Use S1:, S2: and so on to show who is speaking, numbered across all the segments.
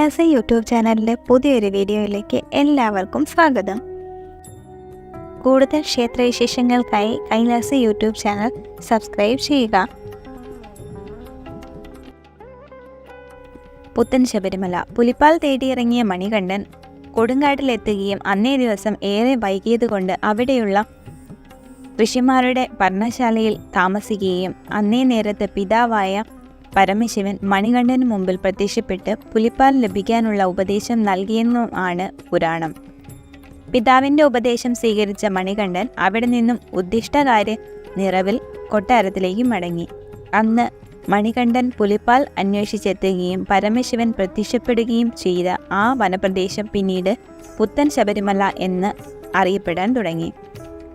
S1: Kailasa YouTube ചാനലിലെ പുതിയൊരു വീഡിയോയിലേക്ക് എല്ലാവർക്കും സ്വാഗതം. കൂടുതൽ ക്ഷേത്രവിശേഷങ്ങൾക്കായി കൈലാസ യൂട്യൂബ് ചാനൽ സബ്സ്ക്രൈബ് ചെയ്യുക. പുത്തൻ ശബരിമല. പുലിപ്പാൽ തേടിയിറങ്ങിയ മണികണ്ഠൻ കൊടുങ്കാട്ടിലെത്തുകയും അന്നേ ദിവസം ഏറെ വൈകിയതുകൊണ്ട് അവിടെയുള്ള ഋഷിമാരുടെ പർണശാലയിൽ താമസിക്കുകയും അന്നേ നേരത്ത് പിതാവായ പരമശിവൻ മണികണ്ഠന് മുമ്പിൽ പ്രത്യക്ഷപ്പെട്ട് പുലിപ്പാൽ ലഭിക്കാനുള്ള ഉപദേശം നൽകിയെന്നും ആണ് പുരാണം. പിതാവിന്റെ ഉപദേശം സ്വീകരിച്ച മണികണ്ഠൻ അവിടെ നിന്നും ഉദ്ദിഷ്ടകാര്യ നിറവിൽ കൊട്ടാരത്തിലേക്ക് മടങ്ങി. അന്ന് മണികണ്ഠൻ പുലിപ്പാൽ അന്വേഷിച്ചെത്തുകയും പരമശിവൻ പ്രത്യക്ഷപ്പെടുകയും ചെയ്ത ആ വനപ്രദേശം പിന്നീട് പുത്തൻ ശബരിമല എന്ന് അറിയപ്പെടാൻ തുടങ്ങി.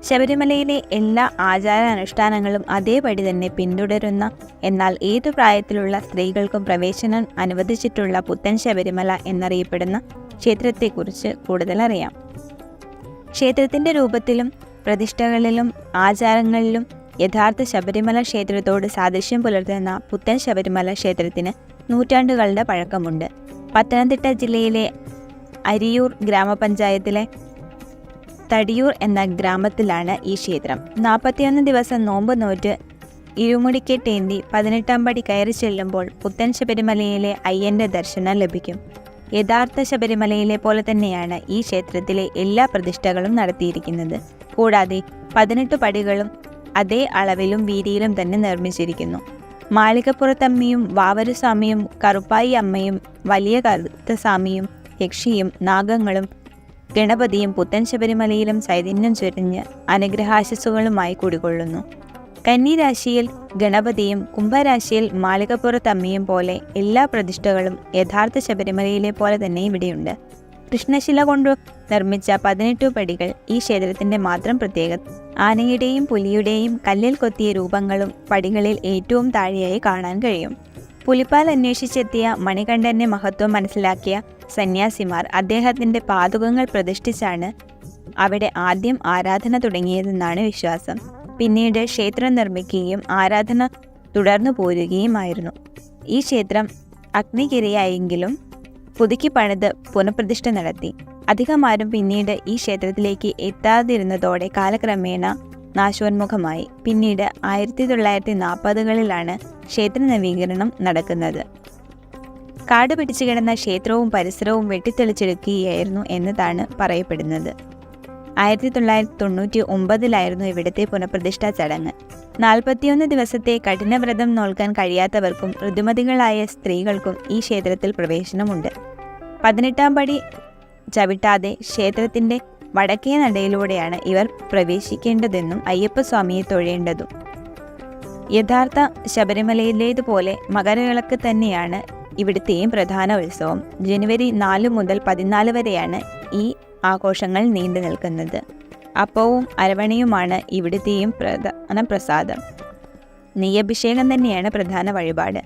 S1: ശബരിമലയിലെ എല്ലാ ആചാര അനുഷ്ഠാനങ്ങളും അതേപടി തന്നെ പിന്തുടരുന്ന എന്നാൽ ഏതു പ്രായത്തിലുള്ള സ്ത്രീകൾക്കും പ്രവേശനം അനുവദിച്ചിട്ടുള്ള പുത്തൻ ശബരിമല എന്നറിയപ്പെടുന്ന ക്ഷേത്രത്തെക്കുറിച്ച് കൂടുതൽ അറിയാം. ക്ഷേത്രത്തിന്റെ രൂപത്തിലും പ്രതിഷ്ഠകളിലും ആചാരങ്ങളിലും യഥാർത്ഥ ശബരിമല ക്ഷേത്രത്തോട് സാദൃശ്യം പുലർത്തുന്ന പുത്തൻ ശബരിമല ക്ഷേത്രത്തിന് നൂറ്റാണ്ടുകളുടെ പഴക്കമുണ്ട്. പത്തനംതിട്ട ജില്ലയിലെ അരിയൂർ ഗ്രാമപഞ്ചായത്തിലെ തടിയൂർ എന്ന ഗ്രാമത്തിലാണ് ഈ ക്ഷേത്രം. നാൽപ്പത്തിയൊന്ന് ദിവസം നോമ്പ് നോറ്റ് ഇരുമുടിക്കെട്ടേന്തി പതിനെട്ടാം പടി കയറി ചെല്ലുമ്പോൾ പുത്തൻ ശബരിമലയിലെ അയ്യന്റെ ദർശനം ലഭിക്കും. യഥാർത്ഥ ശബരിമലയിലെ പോലെ തന്നെയാണ് ഈ ക്ഷേത്രത്തിലെ എല്ലാ പ്രതിഷ്ഠകളും നടത്തിയിരിക്കുന്നത്. കൂടാതെ പതിനെട്ട് പടികളും അതേ അളവിലും വീതിയിലും തന്നെ നിർമ്മിച്ചിരിക്കുന്നു. മാളികപ്പുറത്തമ്മയും വാവരുസ്വാമിയും കറുപ്പായി അമ്മയും വലിയ കറുത്തസ്വാമിയും യക്ഷിയും നാഗങ്ങളും ഗണപതിയും പുത്തൻ ശബരിമലയിലും ചൈതന്യം ചൊരിഞ്ഞ് അനുഗ്രഹാശസ്സുകളുമായി കുടികൊള്ളുന്നു. കന്നിരാശിയിൽ ഗണപതിയും കുംഭരാശിയിൽ മാളികപ്പുറത്തമ്മയും പോലെ എല്ലാ പ്രതിഷ്ഠകളും യഥാർത്ഥ ശബരിമലയിലെ പോലെ തന്നെ ഇവിടെയുണ്ട്. കൃഷ്ണശില കൊണ്ടു നിർമ്മിച്ച പതിനെട്ടു പടികൾ ഈ ക്ഷേത്രത്തിന്റെ മാത്രം പ്രത്യേകത. ആനയുടെയും പുലിയുടെയും കല്ലിൽ കൊത്തിയ രൂപങ്ങളും പടികളിൽ ഏറ്റവും താഴെയായി കാണാൻ കഴിയും. പുലിപ്പാൽ അന്വേഷിച്ചെത്തിയ മണികണ്ഠന്റെ മഹത്വം മനസ്സിലാക്കിയ സന്യാസിമാർ അദ്ദേഹത്തിന്റെ പാതുകങ്ങൾ പ്രതിഷ്ഠിച്ചാണ് അവിടെ ആദ്യം ആരാധന തുടങ്ങിയതെന്നാണ് വിശ്വാസം. പിന്നീട് ക്ഷേത്രം നിർമ്മിക്കുകയും ആരാധന തുടർന്നു പോരുകയുമായിരുന്നു. ഈ ക്ഷേത്രം അഗ്നികിരയായെങ്കിലും പുതുക്കി പണിത് പുനഃപ്രതിഷ്ഠ നടത്തി. അധികമാരും പിന്നീട് ഈ ക്ഷേത്രത്തിലേക്ക് എത്താതിരുന്നതോടെ കാലക്രമേണ നാശോന്മുഖമായി. പിന്നീട് ആയിരത്തി തൊള്ളായിരത്തി നാൽപ്പതുകളിലാണ് ക്ഷേത്ര നവീകരണം നടക്കുന്നത്. കാട് പിടിച്ചു കിടന്ന ക്ഷേത്രവും പരിസരവും വെട്ടിത്തെളിച്ചെടുക്കുകയായിരുന്നു എന്നതാണ് പറയപ്പെടുന്നത്. ആയിരത്തി തൊള്ളായിരത്തി തൊണ്ണൂറ്റി ഒമ്പതിലായിരുന്നു ഇവിടുത്തെ പുനഃപ്രതിഷ്ഠാ ചടങ്ങ്. നാൽപ്പത്തിയൊന്ന് ദിവസത്തെ കഠിനവ്രതം നോൽക്കാൻ കഴിയാത്തവർക്കും ഋതുമതികളായ സ്ത്രീകൾക്കും ഈ ക്ഷേത്രത്തിൽ പ്രവേശനമുണ്ട്. പതിനെട്ടാം പടി ചവിട്ടാതെ ക്ഷേത്രത്തിന്റെ വടക്കേ നടയിലൂടെയാണ് ഇവർ പ്രവേശിക്കേണ്ടതെന്നും അയ്യപ്പസ്വാമിയെ തൊഴേണ്ടതും. യഥാർത്ഥ ശബരിമലയിലേതുപോലെ മകരവിളക്ക് തന്നെയാണ് ഇവിടുത്തെയും പ്രധാന ഉത്സവം ജനുവരി നാല് മുതൽ പതിനാല് വരെയാണ് ഈ ആഘോഷങ്ങൾ നീണ്ടു നിൽക്കുന്നത്. അപ്പവും അരവണയുമാണ് ഇവിടുത്തെയും പ്രധാന പ്രസാദം. നെയ്യഭിഷേകം തന്നെയാണ് പ്രധാന വഴിപാട്.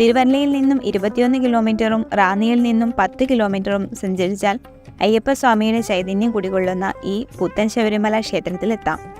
S1: തിരുവല്ലയിൽ നിന്നും ഇരുപത്തിയൊന്ന് കിലോമീറ്ററും റാന്നിയിൽ നിന്നും പത്ത് കിലോമീറ്ററും സഞ്ചരിച്ചാൽ അയ്യപ്പസ്വാമിയുടെ ചൈതന്യം കുടികൊള്ളുന്ന ഈ പുത്തൻ ശബരിമല ക്ഷേത്രത്തിലെത്താം.